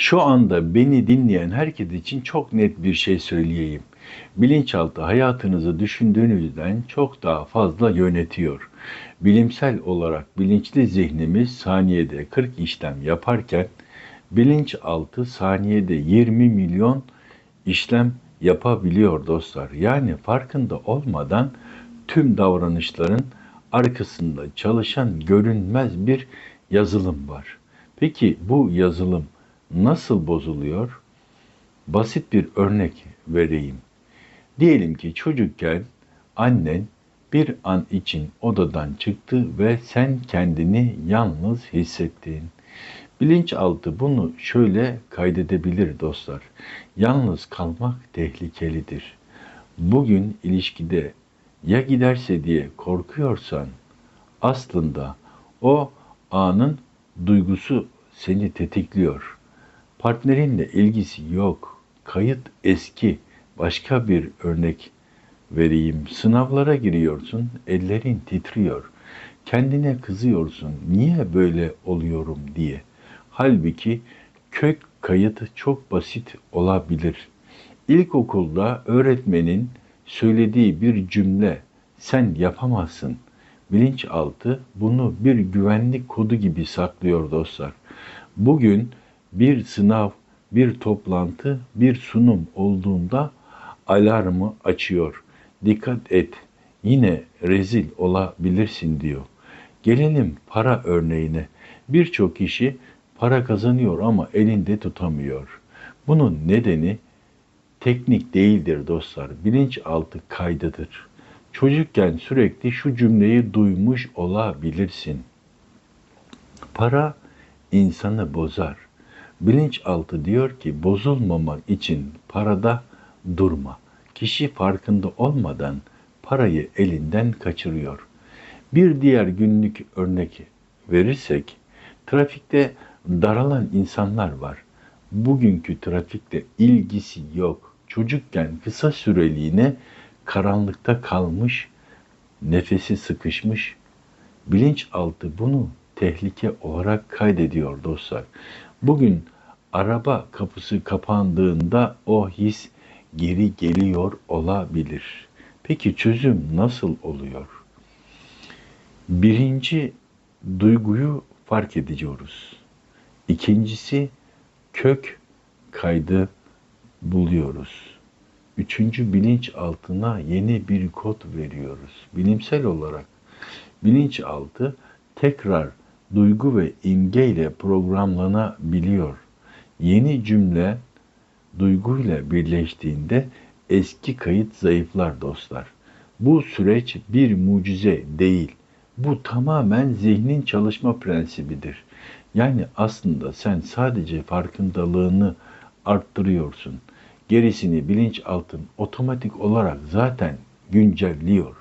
Şu anda beni dinleyen herkes için çok net bir şey söyleyeyim. Bilinçaltı hayatınızı düşündüğünüzden çok daha fazla yönetiyor. Bilimsel olarak bilinçli zihnimiz saniyede 40 işlem yaparken bilinçaltı saniyede 20 milyon işlem yapabiliyor dostlar. Yani farkında olmadan tüm davranışların arkasında çalışan görünmez bir yazılım var. Peki bu yazılım nasıl bozuluyor? Basit bir örnek vereyim. Diyelim ki çocukken annen bir an için odadan çıktı ve sen kendini yalnız hissettin. Bilinçaltı bunu şöyle kaydedebilir dostlar. Yalnız kalmak tehlikelidir. Bugün ilişkide ya giderse diye korkuyorsan aslında o anın duygusu seni tetikliyor. Partnerinle ilgisi yok. Kayıt eski. Başka bir örnek vereyim. Sınavlara giriyorsun, ellerin titriyor. Kendine kızıyorsun. Niye böyle oluyorum diye. Halbuki kök kayıt çok basit olabilir. İlkokulda öğretmenin söylediği bir cümle sen yapamazsın. Bilinçaltı bunu bir güvenlik kodu gibi saklıyor dostlar. Bugün bir sınav, bir toplantı, bir sunum olduğunda alarmı açıyor. Dikkat et. Yine rezil olabilirsin diyor. Gelelim para örneğine. Birçok kişi para kazanıyor ama elinde tutamıyor. Bunun nedeni teknik değildir dostlar. Bilinçaltı kaydıdır. Çocukken sürekli şu cümleyi duymuş olabilirsin. Para insanı bozar. Bilinçaltı diyor ki bozulmamak için parada durma. Kişi farkında olmadan parayı elinden kaçırıyor. Bir diğer günlük örnek verirsek trafikte daralan insanlar var. Bugünkü trafikte ilgisi yok. Çocukken kısa süreliğine karanlıkta kalmış, nefesi sıkışmış. Bilinçaltı bunu tehlike olarak kaydediyor dostlar. Bugün araba kapısı kapandığında o his geri geliyor olabilir. Peki çözüm nasıl oluyor? Birinci duyguyu fark ediyoruz. İkincisi kök kaydı buluyoruz. Üçüncü bilinç altına yeni bir kod veriyoruz. Bilimsel olarak bilinçaltı tekrar duygu ve imgeyle programlanabiliyor. Yeni cümle duyguyla birleştiğinde eski kayıt zayıflar dostlar. Bu süreç bir mucize değil. Bu tamamen zihnin çalışma prensibidir. Yani aslında sen sadece farkındalığını arttırıyorsun. Gerisini bilinçaltın otomatik olarak zaten güncelliyor.